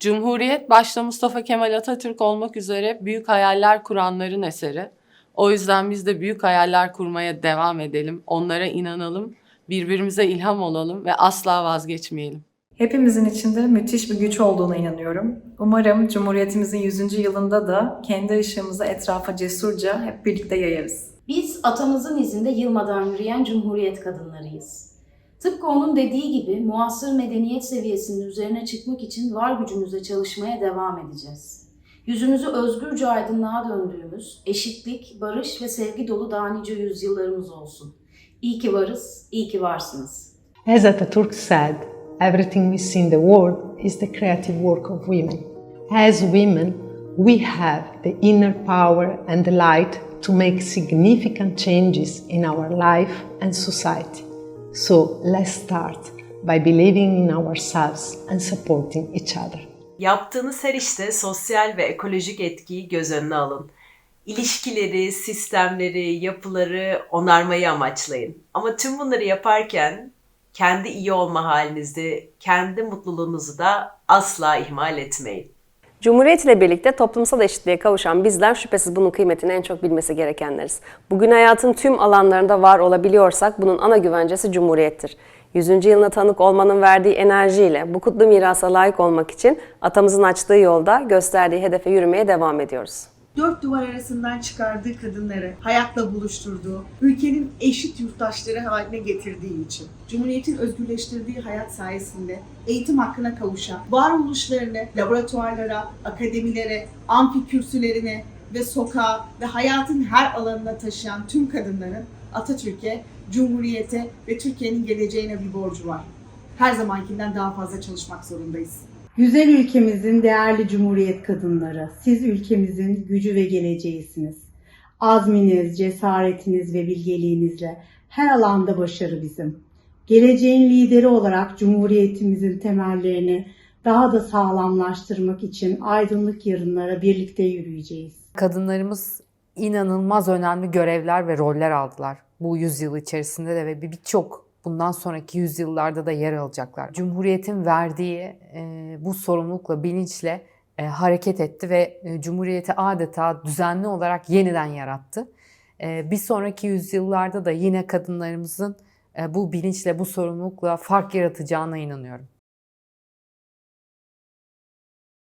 Cumhuriyet başta Mustafa Kemal Atatürk olmak üzere büyük hayaller kuranların eseri. O yüzden biz de büyük hayaller kurmaya devam edelim. Onlara inanalım, birbirimize ilham olalım ve asla vazgeçmeyelim. Hepimizin içinde müthiş bir güç olduğuna inanıyorum. Umarım Cumhuriyetimizin 100. yılında da kendi ışığımızı etrafa cesurca hep birlikte yayarız. Biz atamızın izinde yılmadan yürüyen cumhuriyet kadınlarıyız. Tıpkı onun dediği gibi muasır medeniyet seviyesinin üzerine çıkmak için var gücümüzle çalışmaya devam edeceğiz. Yüzümüzü özgürce aydınlığa döndüğümüz, eşitlik, barış ve sevgi dolu daha nice yüzyıllarımız olsun. İyi ki varız, iyi ki varsınız. As Ataturk said, everything we see in the world is the creative work of women. As women, we have the inner power and the light to make significant changes in our life and society. So let's start by believing in ourselves and supporting each other. Yaptığınız her işte sosyal ve ekolojik etkiyi göz önüne alın. İlişkileri, sistemleri, yapıları onarmayı amaçlayın. Ama tüm bunları yaparken kendi iyi olma halinizi, kendi mutluluğunuzu da asla ihmal etmeyin. Cumhuriyet ile birlikte toplumsal eşitliğe kavuşan bizler şüphesiz bunun kıymetini en çok bilmesi gerekenleriz. Bugün hayatın tüm alanlarında var olabiliyorsak bunun ana güvencesi Cumhuriyettir. 100. yılına tanık olmanın verdiği enerjiyle bu kutlu mirasa layık olmak için atamızın açtığı yolda gösterdiği hedefe yürümeye devam ediyoruz. Dört duvar arasından çıkardığı kadınları hayatla buluşturduğu, ülkenin eşit yurttaşları haline getirdiği için, Cumhuriyet'in özgürleştirdiği hayat sayesinde eğitim hakkına kavuşan, varoluşlarını laboratuvarlara, akademilere, amfi kürsülerine ve sokağa ve hayatın her alanına taşıyan tüm kadınların Atatürk'e, Cumhuriyet'e ve Türkiye'nin geleceğine bir borcu var. Her zamankinden daha fazla çalışmak zorundayız. Güzel ülkemizin değerli cumhuriyet kadınları, siz ülkemizin gücü ve geleceğisiniz. Azminiz, cesaretiniz ve bilgeliğinizle her alanda başarı bizim. Geleceğin lideri olarak cumhuriyetimizin temellerini daha da sağlamlaştırmak için aydınlık yarınlara birlikte yürüyeceğiz. Kadınlarımız inanılmaz önemli görevler ve roller aldılar bu yüzyıl içerisinde de ve birçok bundan sonraki yüzyıllarda da yer alacaklar. Cumhuriyetin verdiği e, bu sorumlulukla, bilinçle e, hareket etti ve e, Cumhuriyeti adeta düzenli olarak yeniden yarattı. E, bir sonraki yüzyıllarda da yine kadınlarımızın e, bu bilinçle, bu sorumlulukla fark yaratacağına inanıyorum.